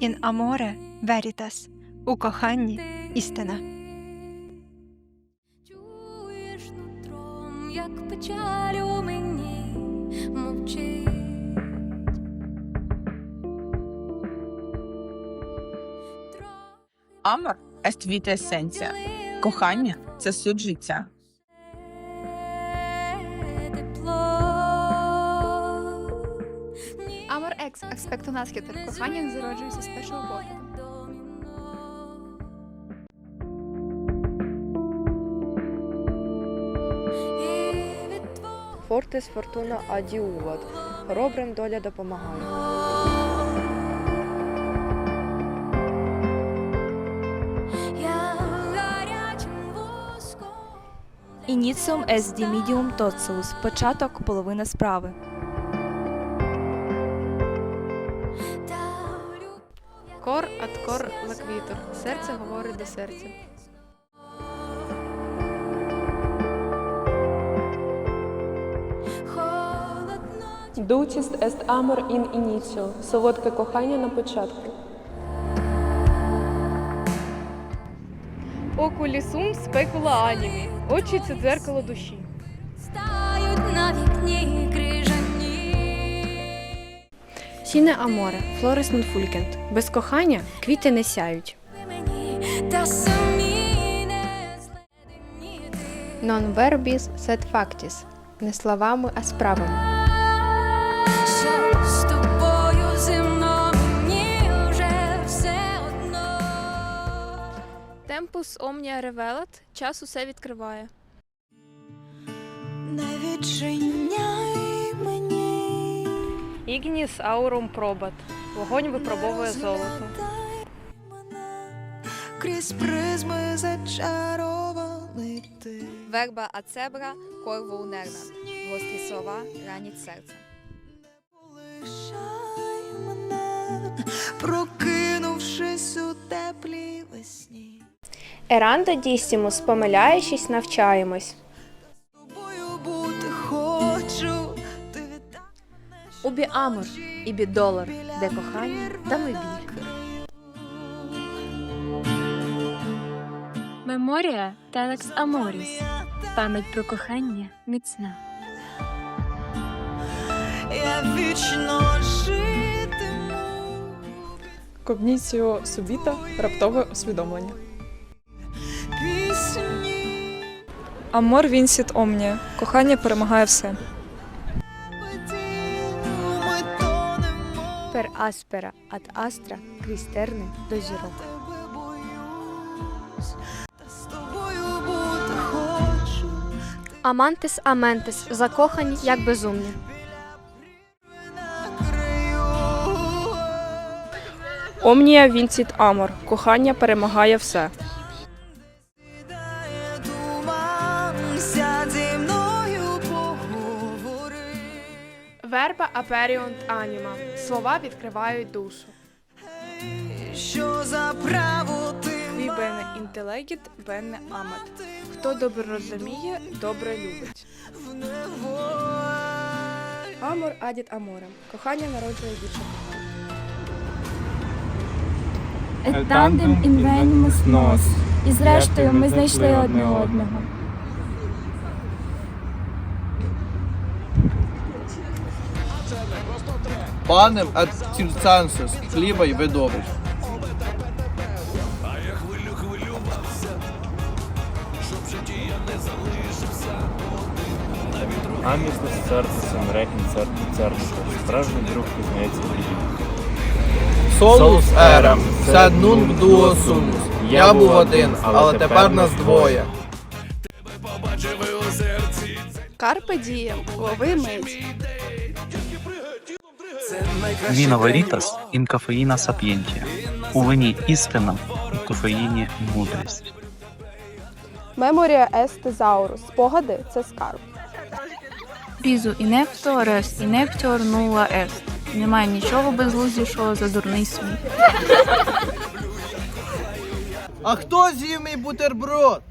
In amore veritas. У коханні істина. Чуєш нутром, як печаль у мені мовчить. Амор est vita есенція. Кохання це суть життя. Амор екс аспекту наскітер. Кохання не зароджується з першого погляду. Фортис фортуна адіуват. Хоробрим доля допомагає. Я гарячим воском Ініціум est – початок, половина справи. Кор ад кор лаквітор. Серце говорить до серця. Dulcis est amor in initio, солодке кохання на початку. Окулісум спекула анімі. Очі це дзеркало душі. стають на вікні Сіне аморе, флорис нон фулькент. Без кохання квіти не сяють. Non verbis sed factis. Не словами, а справами. Що з тобою зі мною мені все одно. Темпус омнія ревелат. Час усе відкриває. Не відчиняй. Ігніс аурум пробат. Вогонь випробовує золото. Крізь призми зачарований ти. Верба ацебра корву унернат. Гострі слова ранять серце. Полишай мене, прокинувшись у теплій весні. Еранда дістімус, помиляючись, навчаємось. Убі амор, ібі долар, де кохання, там і біль. Меморія Телекс Аморіс. Пам'ять про кохання міцна. Я вічно житиму. Когніціо субіта раптове усвідомлення. Пісні Амор вінсіт омнія. Кохання перемагає все. Пер аспера ад астра, крізь терни до зірок. Амантис аментис, закохані, як безумні. Омнія вінсіт амор. Кохання перемагає все. Верба аперіонт аніма. Слова відкривають душу. Що за право ти Ві бене інтелегіт, бене амат. Хто добре розуміє, добре любить. Амор адіт аморем. Кохання народжує більше кохання. Етандем інвенімус нос. І зрештою ми знайшли одне одного. Панем ад цірцансус, хліба й видобич. Аміс серце, рекін серце, серце. Справжній друг пізнається в бій. Солус ерам, сед нун дуо сумус. Я був один, але тепер нас двоє. Карпе дієм, лови мить. Віно Верітас ін кафеїна сап'єнтія. У вині істина, у кофеїні мудрість. Меморія ест тезаурус. Спогади це скарб. Бізу інепто, рес інептіор нула ест. Немає нічого безглуздішого за дурний сміх. А хто з'їв мій бутерброд?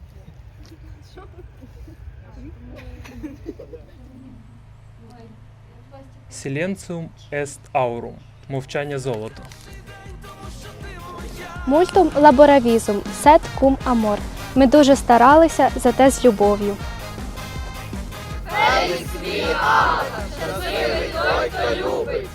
Silencium est aurum. Мовчання золото. Мультум лаборавізум. Сет кум амор. Ми дуже старалися, за те з любов'ю. Ей, свій автор! Щасливий той, хто любить!